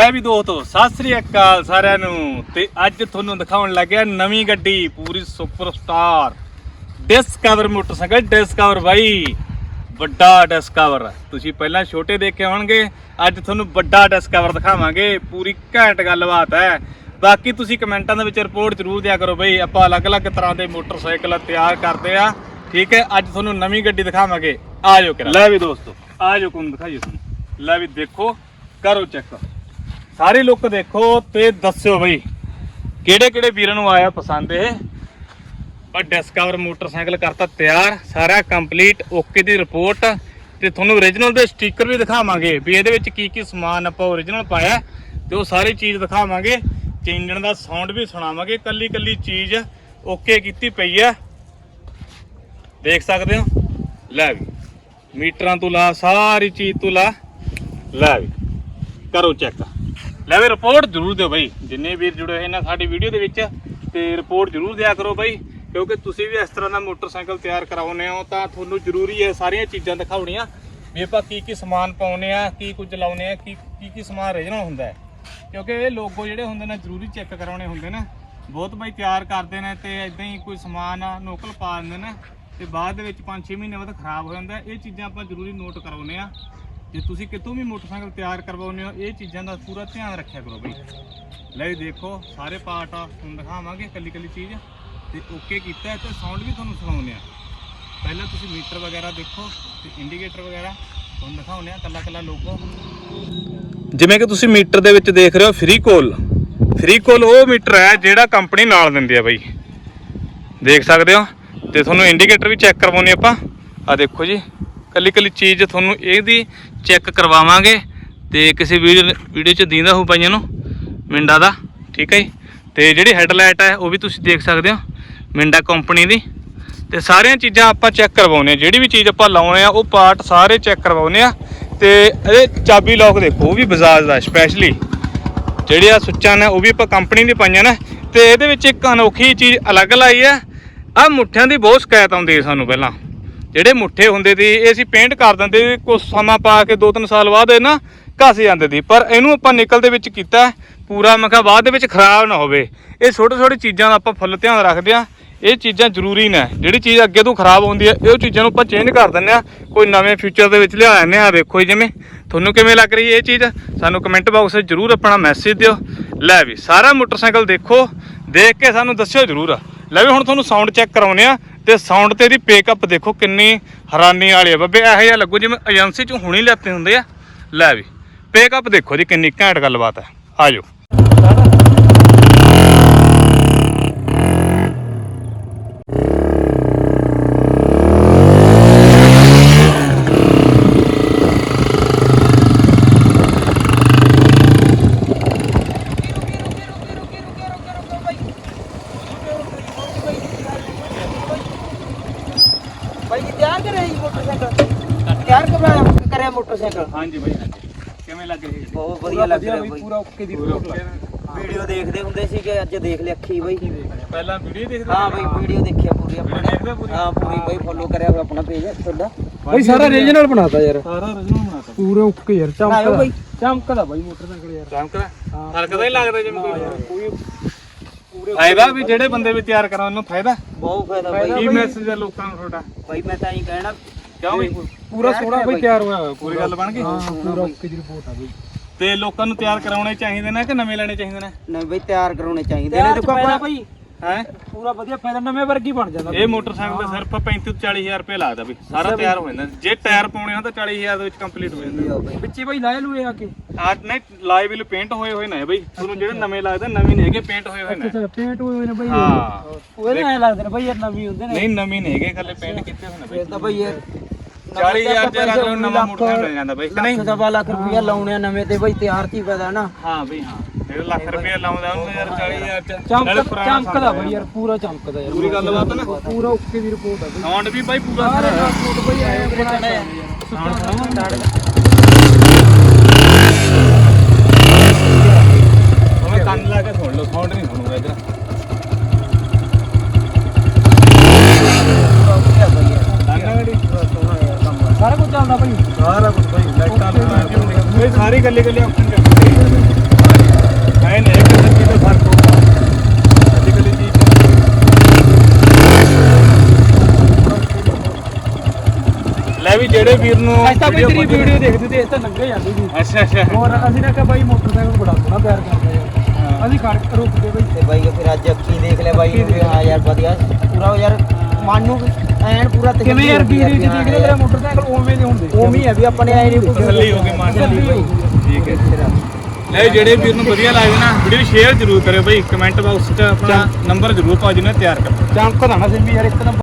ਲੈ ਵੀ ਦੋਸਤੋ ਸਤਿ ਸ੍ਰੀ ਅਕਾਲ ਸਾਰਿਆਂ ਨੂੰ। ਤੇ ਅੱਜ ਤੁਹਾਨੂੰ ਦਿਖਾਉਣ ਲੱਗਿਆ ਨਵੀਂ ਗੱਡੀ ਪੂਰੀ super star Discover motorcycle Discover ਬਾਈ। ਵੱਡਾ ਡਿਸਕਵਰ ਤੁਸੀਂ ਪਹਿਲਾਂ ਛੋਟੇ ਦੇਖੇ ਹੋਣਗੇ ਅੱਜ ਤੁਹਾਨੂੰ ਵੱਡਾ ਡਿਸਕਵਰ ਦਿਖਾਵਾਂਗੇ। ਪੂਰੀ ਘੈਂਟ ਗੱਲਬਾਤ ਹੈ। ਬਾਕੀ ਤੁਸੀਂ ਕਮੈਂਟਾਂ ਦੇ ਵਿੱਚ ਰਿਪੋਰਟ ਜ਼ਰੂਰ ਦਿਆ ਕਰੋ ਬਈ ਆਪਾਂ ਅਲੱਗ-ਅਲੱਗ ਤਰ੍ਹਾਂ ਦੇ ਮੋਟਰਸਾਈਕਲ ਤਿਆਰ ਕਰਦੇ ਆ। ਠੀਕ ਹੈ ਅੱਜ ਤੁਹਾਨੂੰ ਨਵੀਂ ਗੱਡੀ ਦਿਖਾਵਾਂਗੇ। ਆ ਜਾਓ ਕਿਰਾ ਲੈ ਵੀ ਦੋਸਤੋ। ਆ ਜਾਓ ਤੁਹਾਨੂੰ ਦਿਖਾਈਏ ਤੁਹਾਨੂੰ। ਲੈ ਵੀ ਦੇਖੋ ਕਰੋ ਚੈੱਕ ਸਾਰੀ ਲੁੱਕ ਦੇਖੋ ਤੇ ਦੱਸਿਓ ਬਈ, ਕਿਹੜੇ ਕਿਹੜੇ ਵੀਰਾਂ ਨੂੰ ਆਇਆ ਪਸੰਦ ਇਹ? ਪਰ ਡਿਸਕਵਰ ਮੋਟਰਸਾਈਕਲ ਕਰਤਾ ਤਿਆਰ, ਸਾਰਾ ਕੰਪਲੀਟ ਓਕੇ ਦੀ ਰਿਪੋਰਟ ਤੇ ਤੁਹਾਨੂੰ origignal ਦੇ ਸਟicker ਵੀ ਦਿਖਾਵਾਂਗੇ ਵੀ ਇਹਦੇ ਵਿੱਚ ਕੀ ਕੀ ਸਮਾਨ ਆਪਾਂ origignal ਪਾਇਆ ਤੇ ਉਹ ਸਾਰੀ ਚੀਜ਼ ਦਿਖਾਵਾਂਗੇ। ਤੇ ਦਾ ਸਾਊਂਡ ਵੀ ਸੁਣਾਵਾਂਗੇ ਕੱਲੀ ਕੱਲੀ ਚੀਜ਼ ਓਕੇ ਕੀਤੀ ਪਈ ਆ ਦੇਖ ਸਕਦੇ ਹੋ? ਲੈ ਵੀ, ਮੀਟਰਾਂ ਤੋਂ ਲਾ, ਸਾਰੀ ਚੀਜ਼ ਤੋਂ ਲਾ। ਲੈ ਵੀ, ਕਰੋ ਚੈੱਕ ਲੈ ਵੀ ਰਿਪੋਰਟ ਜ਼ਰੂਰ ਦਿਓ ਬਾਈ। ਜਿੰਨੇ ਵੀਰ ਜੁੜੇ ਹੋਏ ਨੇ ਸਾਡੀ ਵੀਡੀਓ ਦੇ ਵਿੱਚ, ਤੇ ਰਿਪੋਰਟ ਜ਼ਰੂਰ ਦਿਆ ਕਰੋ ਬਾਈ, ਕਿਉਂਕਿ ਤੁਸੀਂ ਵੀ ਇਸ ਤਰ੍ਹਾਂ ਦਾ ਮੋਟਰਸਾਈਕਲ ਤਿਆਰ ਕਰਾਉਨੇ ਹੋ, ਤਾਂ ਤੁਹਾਨੂੰ ਜ਼ਰੂਰੀ ਹੈ ਸਾਰੀਆਂ ਚੀਜ਼ਾਂ ਦਿਖਾਉਣੀਆਂ, ਵੀ ਆਪਾਂ ਕੀ ਕੀ ਸਮਾਨ ਪਾਉਨੇ ਆ, ਕੀ ਕੁਝ ਲਾਉਨੇ ਆ, ਕੀ ਕੀ ਕੀ ਸਮਾਨ origignal ਹੁੰਦਾ ਹੈ। ਕਿਉਂਕਿ ਇਹ ਲੋਗੋ ਜਿਹੜੇ ਹੁੰਦੇ ਨੇ, ਜ਼ਰੂਰੀ ਚੈੱਕ ਕਰਾਉਣੇ ਹੁੰਦੇ ਨੇ। ਬਹੁਤ ਬਾਈ ਤਿਆਰ ਕਰਦੇ ਨੇ ਤੇ ਇਦਾਂ ਹੀ ਕੋਈ ਸਮਾਨ ਨੋਕਲ ਪਾ ਦਿੰਦੇ ਨੇ, ਤੇ ਬਾਅਦ ਦੇ ਵਿੱਚ 5-6 ਮਹੀਨੇ ਬਾਅਦ ਖਰਾਬ ਹੋ ਜਾਂਦਾ, ਇਹ ਚੀਜ਼ਾਂ ਆਪਾਂ ਜ਼ਰੂਰੀ ਨੋਟ ਕਰਾਉਨੇ ਆ। ਜੇ ਤੁਸੀਂ ਕਿਤੋਂ ਵੀ ਮੋਟਰਸਾਈਕਲ ਤਿਆਰ ਕਰਵਾਉਂਦੇ ਹੋ, ਇਹ ਚੀਜ਼ਾਂ ਦਾ ਪੂਰਾ ਧਿਆਨ ਰੱਖਿਆ ਕਰੋ ਬਈ। ਲੈ ਦੇਖੋ, ਸਾਰੇ ਪਾਰਟ ਆ, ਤੁਹਾਨੂੰ ਦਿਖਾਵਾਂਗੇ ਕੱਲੀ ਕੱਲੀ ਚੀਜ਼। ਤੇ ਓਕੇ ਕੀਤਾ ਤੇ ਸਾਊਂਡ ਵੀ ਤੁਹਾਨੂੰ ਸੁਣਾਉਂਦੇ ਆ ਪਹਿਲਾਂ ਤੁਸੀਂ ਮੀਟਰ ਵਗੈਰਾ ਦੇਖੋ ਤੇ ਇੰਡੀਕੇਟਰ ਵਗੈਰਾ ਤੁਹਾਨੂੰ ਦਿਖਾਉਂਦੇ ਆ ਕੱਲਾ ਕੱਲਾ ਲੋਗੋ ਜਿਵੇਂ ਕਿ ਤੁਸੀਂ ਮੀਟਰ ਦੇ ਵਿੱਚ ਦੇਖ ਰਹੇ ਹੋ ਫ੍ਰੀ ਕੋਲ ਫ੍ਰੀ ਕੋਲ ਉਹ ਮੀਟਰ ਹੈ ਜਿਹੜਾ ਕੰਪਨੀ ਨਾਲ ਦਿੰਦੀ ਆ ਬਈ। ਦੇਖ ਸਕਦੇ ਹੋ? ਤੇ ਤੁਹਾਨੂੰ ਇੰਡੀਕੇਟਰ ਵੀ ਚੈੱਕ ਕਰਵਾਉਣੀ ਆਪਾਂ। ਆ ਦੇਖੋ ਜੀ ਕੱਲੀ ਕੱਲੀ ਚੀਜ਼ ਤੁਹਾਨੂੰ ਇਹਦੀ ਚੈੱਕ ਕਰਵਾਵਾਂਗੇ ਤੇ ਕਿਸੇ ਵੀਡੀਓ ਵੀਡੀਓ ਚ ਦੀਂਦਾ ਹੋ ਪਾਈਆਂ ਨੂੰ, ਮਿੰਡਾ ਦਾ, ਠੀਕ ਹੈ ਜੀ? ਤੇ ਜਿਹੜੀ ਹੈਡਲਾਈਟ ਹੈ, ਉਹ ਵੀ ਤੁਸੀਂ ਦੇਖ ਸਕਦੇ ਹੋ, ਮਿੰਡਾ ਕੰਪਨੀ ਦੀ। ਤੇ ਸਾਰੀਆਂ ਚੀਜ਼ਾਂ ਆਪਾਂ ਚੈੱਕ ਕਰਵਾਉਨੇ ਆ ਜਿਹੜੀ ਵੀ ਚੀਜ਼ ਆਪਾਂ ਲਾਉਣੇ ਆ, ਉਹ ਪਾਰਟ ਸਾਰੇ ਚੈੱਕ ਕਰਵਾਉਨੇ ਆ। ਤੇ ਇਹਦੇ ਚਾਬੀ ਲੌਕ ਦੇਖੋ, ਉਹ ਵੀ ਬਜਾਜ ਦਾ ਸਪੈਸ਼ਲੀ ਜਿਹੜੇ ਆ ਸੁੱਚਾਂ ਨੇ, ਉਹ ਵੀ ਆਪਾਂ ਕੰਪਨੀ ਦੀ ਪਾਈਆਂ ਨੇ। ਤੇ ਇਹਦੇ ਵਿੱਚ ਇੱਕ ਅਨੋਖੀ ਚੀਜ਼ ਅਲੱਗ ਲਾਈ ਹੈ। ਆ ਮੁੱਠਿਆਂ ਦੀ ਬਹੁਤ ਸ਼ਿਕਾਇਤ ਆਉਂਦੀ ਹੈ ਸਾਨੂੰ ਪਹਿਲਾਂ। ਜਿਹੜੇ ਮੁੱਠੇ ਹੁੰਦੇ ਸੀ, ਇਹ ਅਸੀਂ ਪੇਂਟ ਕਰ ਦਿੰਦੇ ਸੀ ਕੁਝ ਸਮਾਂ ਪਾ ਕੇ 2-3 ਸਾਲ ਬਾਅਦ ਇਹ ਨਾ ਘਸ ਜਾਂਦੇ ਸੀ। ਪਰ ਇਹਨੂੰ ਆਪਾਂ ਨਿਕਲ ਦੇ ਵਿੱਚ ਕੀਤਾ, ਪੂਰਾ ਮੈਂ ਕਿਹਾ ਬਾਅਦ ਦੇ ਵਿੱਚ ਖਰਾਬ ਨਾ ਹੋਵੇ। ਇਹ ਛੋਟੇ ਛੋਟੇ ਚੀਜ਼ਾਂ ਦਾ ਆਪਾਂ ਫੁੱਲ ਧਿਆਨ ਰੱਖਦੇ ਆ ਇਹ ਚੀਜ਼ਾਂ ਜ਼ਰੂਰੀ ਨੇ। ਜਿਹੜੀ ਚੀਜ਼ ਅੱਗੇ ਤੋਂ ਖਰਾਬ ਹੁੰਦੀ ਹੈ, ਇਹ ਚੀਜ਼ਾਂ ਨੂੰ ਆਪਾਂ ਚੇਂਜ ਕਰ ਦਿੰਦੇ ਆ ਕੋਈ ਨਵੇਂ ਫਿਊਚਰ ਦੇ ਵਿੱਚ ਲਿਆ ਆਨੇ ਆ ਵੇਖੋ ਜੀ ਜਿਵੇਂ। ਤੁਹਾਨੂੰ ਕਿਵੇਂ ਲੱਗ ਰਹੀ ਹੈ ਇਹ ਚੀਜ਼? ਸਾਨੂੰ ਕਮੈਂਟ ਬਾਕਸ ਵਿੱਚ ਜ਼ਰੂਰ ਆਪਣਾ ਮੈਸੇਜ ਦਿਓ। ਲੈ ਵੀ, ਸਾਰਾ ਮੋਟਰਸਾਈਕਲ ਦੇਖੋ। ਦੇਖ ਕੇ ਸਾਨੂੰ ਦੱਸਿਓ ਜ਼ਰੂਰ। ਲੈ ਵੀ, ਹੁਣ ਤੁਹਾਨੂੰ ਸਾਊਂਡ ਚੈੱਕ ਕਰਾਉਨੇ ਆ ਤੇ ਸਾਊਂਡ ਤੇ ਇਹਦੀ ਪੇਕਅਪ ਦੇਖੋ ਕਿੰਨੀ ਹੈਰਾਨੀ ਵਾਲੀ ਆ। ਬੱਬੇ, ਇਹੋ ਜਿਹਾ ਲੱਗੂ ਜਿਵੇਂ ਏਜੰਸੀ ਚੋਂ ਹੁਣੇ ਲੈਤੇ ਹੁੰਦੇ ਆ। ਲੈ ਵੀ ਪੇਕਅਪ ਦੇਖੋ ਜੀ ਕਿੰਨੀ ਘੈਂਟ ਗੱਲਬਾਤ ਹੈ ਆਜੋ। ਮੋਟਰਸਾਈਕਲ ਤਿਆਰ ਕਰਿਆ ਮੋਟਰਸਾਈਕਲ। ਹਾਂਜੀ ਬਾਈ ਹਾਂਜੀ। ਕਿਵੇਂ ਲੱਗ ਰਹੀ ਹੈ ਬਹੁਤ ਵਧੀਆ ਲੱਗ ਰਿਹਾ ਬਾਈ। ਪੂਰਾ ਓਕੇ ਦੀ ਵੀਡੀਓ ਦੇਖਦੇ ਹੁੰਦੇ ਸੀਗੇ ਅੱਜ ਦੇਖ ਲਿਆ ਅੱਖੀ ਬਾਈ। ਪਹਿਲਾਂ ਵੀਡੀਓ ਦੇਖਦੇ ਹਾਂ ਬਾਈ ਵੀਡੀਓ ਦੇਖਿਆ ਪੂਰੀ ਆਪਾਂ ਹਾਂ ਪੂਰੀ ਬਾਈ ਫੋਲੋ ਕਰਿਆ ਹੋਇਆ ਆਪਣਾ ਪੇਜ ਤੁਹਾਡਾ। ਬਈ ਸਾਰਾ ਰੀਜਨਲ ਬਣਾਤਾ ਯਾਰ। ਸਾਰਾ original ਬਣਾਤਾ। ਪੂਰੇ ਓਕੇ ਯਾਰ ਚਮਕਦਾ। ਬਾਈ। ਚਮਕਦਾ ਬਾਈ ਮੋਟਰਸਾਈਕਲ ਯਾਰ। ਚਮਕਦਾ? ਫ਼ਰਕ ਤਾਂ ਹੀ ਲੱਗਦਾ ਜਿਵੇਂ ਕੋਈ ਫਾਇਦਾ ਵੀ ਜਿਹੜੇ ਬੰਦੇ ਵੀ ਤਿਆਰ ਕਰਾਂ ਉਹਨੂੰ ਫਾਇਦਾ। ਬਹੁਤ ਫਾਇਦਾ ਬਾਈ। ਕੀ ਮੈਸੇਜ ਹੈ ਲੋਕਾਂ ਨੂੰ ਤੁਹਾਡਾ? ਬਾਈ ਮੈਂ ਤਾਂ ਹੀ ਕਹਿਣਾ ਕਿਉਂ ਬਈ ਪੂਰਾ ਸੋਹਣਾ ਬਈ ਤਿਆਰ ਹੋਇਆ ਹੋਇਆ ਪੂਰੀ ਗੱਲ ਬਣ ਗਈ? ਹਾਂ ਪੂਰਾ ਓਕੇ ਦੀ ਰਿਪੋਰਟ ਆ ਬਈ। ਤੇ ਲੋਕਾਂ ਨੂੰ ਤਿਆਰ ਕਰਾਉਣੇ ਚਾਹੀਦੇ ਨੇ ਕਿ ਨਵੇਂ ਲੈਣੇ ਚਾਹੀਦੇ ਨੇ? ਨਹੀਂ ਬਾਈ ਤਿਆਰ ਕਰਾਉਣੇ ਚਾਹੀਦੇ ਨੇ। ਦੇਖੋ ਆਪਾਂ ਬਈ। ਹੈ? ਪੂਰਾ ਵਧੀਆ ਫਾਇਦਾ ਨਵੇਂ ਵਰਗੀ ਬਣ ਜਾਂਦਾ ਇਹ ਮੋਟਰਸਾਈਕਲ ਦਾ ਸਿਰਫ 35 ਤੋਂ 40000 ਰੁਪਏ ਲੱਗਦਾ ਵੀ ਸਾਰਾ ਤਿਆਰ ਹੋ ਜਾਂਦਾ। ਜੇ ਟਾਇਰ ਪਾਉਣੇ ਹੋਣ ਤਾਂ 40000 ਦੇ ਵਿੱਚ ਕੰਪਲੀਟ ਹੋ ਜਾਂਦਾ। ਵਿੱਚੇ ਬਈ ਲਾਏ ਲੂਏ ਆ ਕੇ। ਆ ਨਹੀਂ ਲਾਈਵ ਵੀ ਪੇਂਟ ਹੋਏ ਹੋਏ ਨੇ ਬਈ। ਤੁਹਾਨੂੰ ਜਿਹੜੇ ਨਵੇਂ ਲੱਗਦੇ ਨਵੇਂ ਨਹੀਂ ਹੈਗੇ ਪੇਂਟ ਹੋਏ ਹੋਏ ਨੇ। ਅੱਛਾ ਪੇਂਟ ਹੋਏ ਨੇ ਬਈ। ਹਾਂ। ਉਹ ਐ ਲੱਗਦੇ ਨੇ ਬਈ ਯਾਰ ਨਵੀਂ ਹੁੰਦੇ ਨੇ। ਨਹੀਂ ਨਵੇਂ ਨਹੀਂ ਹੈਗੇ ਖਾਲੀ ਪੇਂਟ ਕੀਤੇ ਹੋਏ ਨੇ ਬਈ। ਤਾਂ ਬਾਈ ਯਾਰ 40000 ਚ ਅਗਰ ਨਵਾਂ ਮੋਟਰਸਾਈਕਲ ਮਿਲ ਜਾਂਦਾ ਬਈ ਕਿ ਨਹੀਂ? ਲੱਖ ਸਵਾ ਲੱਖ ਰੁਪਇਆ ਲਾਉਣੇ ਆ ਨਵੇਂ ਤੇ ਬਾਈ ਤਿਆਰ ਹੀ ਫਾਇਦਾ ਨਾ। ਹਾਂ ਬਈ ਹਾਂ। ਜਿਹੜਾ ਲੱਖ ਰੁਪਏ ਲਾਉਂਦਾ ਉਹਨੂੰ ਯਾਰ 40000 ਚ। ਚਮਕ ਚਮਕਦਾ ਬਈ ਯਾਰ ਪੂਰਾ ਚਮਕਦਾ ਯਾਰ ਪੂਰੀ ਗੱਲਬਾਤ ਨਾ? ਪੂਰਾ ਓਕੇ ਦੀ ਰਿਪੋਰਟ ਆ ਬਈ। ਸਾਊਂਡ ਵੀ ਬਾਈ ਪੂਰਾ ਸਾਰੇ ਰਿਪੋਰਟ ਬਈ ਐ ਬਣਾਇਆ ਸਾਊਂਡ ਉਹ ਸਾਰਾ ਕੁਝ ਚੱਲਦਾ ਭਾਈ। ਸਾਰਾ ਕੁਝ ਭਾਈ ਲਾਈਟਾਂ ਲਗਾਉਣੀਆਂ ਇਹ ਸਾਰੇ ਗੱਲੇ ਗੱਲੇ ਆਪਸ਼ਨ ਵੀ ਜਿਹੜੇ ਵੀਰ ਨੂੰ ਅੱਛਾ ਭਾਈ ਤੇਰੀ ਵੀਡੀਓ ਦੇਖਦੇ ਤੇ ਇਸ ਤਾਂ ਲੰਘੇ ਜਾਂਦੀ ਸੀ। ਅੱਛਾ ਅੱਛਾ। ਹੋਰ ਅਸੀਂ ਨਾ ਕਿ ਭਾਈ ਮੋਟਰਸਾਈਕਲ ਬੜਾ ਸੋਹਣਾ ਪਿਆਰ ਕਰਦੇ ਫਿਰ ਅੱਜ ਅੱਖੀ ਦੇਖ ਲੈ ਯਾਰ ਵਧੀਆ ਪੂਰਾ ਮਨ ਨੂੰ ਐਨ ਪੂਰਾ ਤਸੱਲੀ ਕਿਵੇਂ ਯਾਰ ਹੁੰਦੀ ਵੀਡੀਓ ਵੀ ਚ ਹਾਂ ਦੇਖਦੇ ਮੇਰਾ ਮੋਟਰਸਾਈਕਲ ਉਵੇਂ ਦੇ ਹੁੰਦੇ? ਉਵੇਂ ਹੀ ਆ ਵੀ ਆਪਣੇ ਆਏ ਨਹੀਂ ਕੋਈ ਤਸੱਲੀ ਹੋ ਗਈ ਮਨ ਨੂੰ। ਤਸੱਲੀ ਹੋ ਗਈ। ਠੀਕ ਹੈ। ਲੈ ਜਿਹੜੇ ਵੀਰ ਨੂੰ ਵਧੀਆ ਲੱਗਦਾ ਨਾ ਵੀਡੀਓ ਸ਼ੇਅਰ ਜ਼ਰੂਰ ਕਰਿਓ ਭਾਈ ਕਮੈਂਟ ਬਾਕਸ 'ਚ ਆਪਣਾ ਨੰਬਰ ਜ਼ਰੂਰ ਪਾਓ ਜਿਹਨੇ ਤਿਆਰ ਕਰਨਾ ਚਮਕਦਾ ਨਾ ਸਿੰਬੀ ਯਾਰ ਇੱਕ ਨੰਬਰ